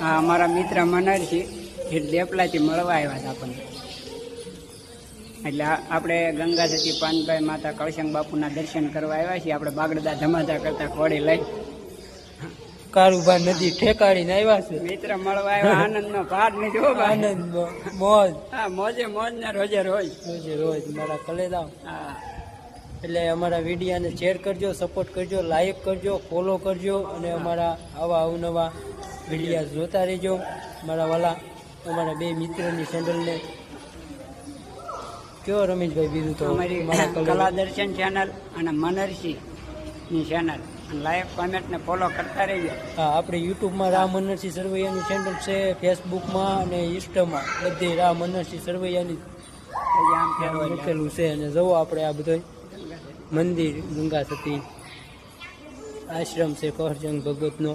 હા અમારા મિત્ર મનરસિંહ એ દેપલાથી મળવા આવ્યા હતા આપણને. એટલે આપણે ગંગા સતી પાનભાઈ માતા કળશંગ બાપુના દર્શન કરવા આવ્યા છીએ. આપણે બાગડદા ધમાધા કરતા ખોડી લઈ કારુભાઈ નદી ઠેકાડીને આવ્યા છે. મિત્ર મળવા આવ્યા. આનંદનો પાર નહીં જો આનંદ મોજ. હા મોજે મોજ ને રોજે રોજ. રોજે રોજ મારા કલેદા હા. એટલે અમારા વિડીયાને શેર કરજો સપોર્ટ કરજો લાઈક કરજો ફોલો કરજો અને અમારા આવા અવનવા વિડીયા જોતા રહેજો. મારા વાલા અમારા બે મિત્રોની ચેનલને કયો રમેશભાઈ બીજું તો? અમારી કલા દર્શન ચેનલ અને મનરસિંહની ચેનલ લાઈક કોમેન્ટને ફોલો કરતા રહીએ હા આપણે યુટ્યુબમાં રામ મનરસિંહ સરવૈયાની ચેનલ છે ફેસબુકમાં અને ઇન્સ્ટામાં બધી રામ મનરસિંહ સરવૈયાની લખેલું છે. અને જવો આપણે આ બધો મંદિર ગંગા સતી. આશ્રમ છે કહરજંગ ભગતનો.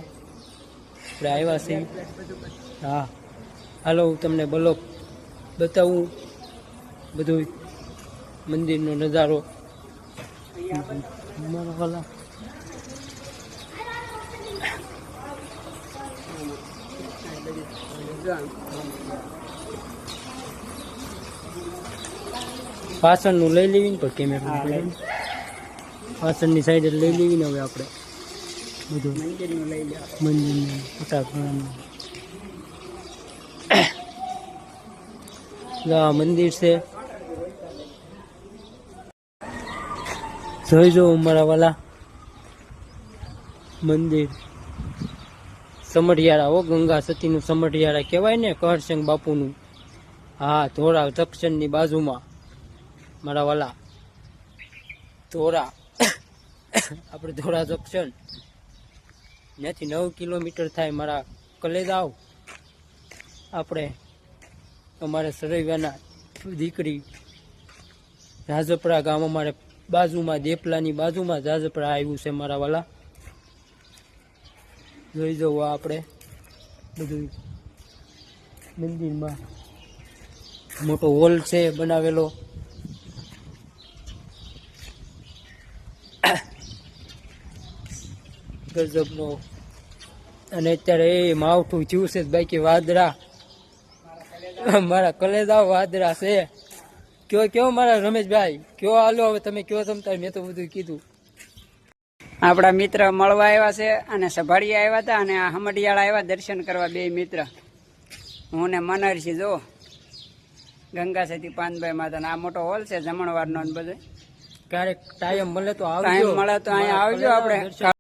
આપણે આવ્યા છીએ. હા. હાલો હું તમને બ્લોક બતાવું. બધું મંદિરનો નજારો. વાલા. પાછળનું લઈ લેવી ને પણ કેમેરા. પાછળની સાઈડ લઈ લેવી ને હવે આપણે. બધું. મંદિરનું લઈ લો મંદિરનું મંદિર છે. જોઈ જો મારા વાલા. મંદિર. સમઢિયાળા ઓ ગંગા સતીનું સમઢિયાળા કહેવાય ને કહરસંગ બાપુનું. હા ધોરા જક્ષણની બાજુમાં. મારા વાલા. ધોરા આપણે ધોરા જંકશન. ત્યાંથી નવ કિલોમીટર થાય મારા કલેદાવ. આપણે અમારે સરૈવાના દીકરી રાજપરા ગામ અમારે બાજુમાં, દેપલાની બાજુમાં રાજપરા આવ્યું છે મારા વાલા. જોઈ જવું આપણે બધું મંદિરમાં. મોટો હોલ છે બનાવેલો. ગજબનો. અને અત્યારે એ માવઠું થયું છે બાકી વાદરા. મારા કલેજા વાદરા છે. કયો કયો મારા રમેશભાઈ? કયો હાલો હવે તમે કયો તમતાર મેં તો બધું કીધું. આપણા મિત્ર મળવા આવ્યા છે અને સભાડી આવ્યા હતા અને હમડિયાળ આવ્યા દર્શન કરવા બે મિત્ર. હું ને મનરસિંહ જો. ગંગા સતી પાનભાઈ માતા આ મોટો હોલ છે જમણવારનો નો બધો. ક્યારેક ટાઈમ મળે તો ટાઈમ મળે તો અહીંયા આવજો આપણે.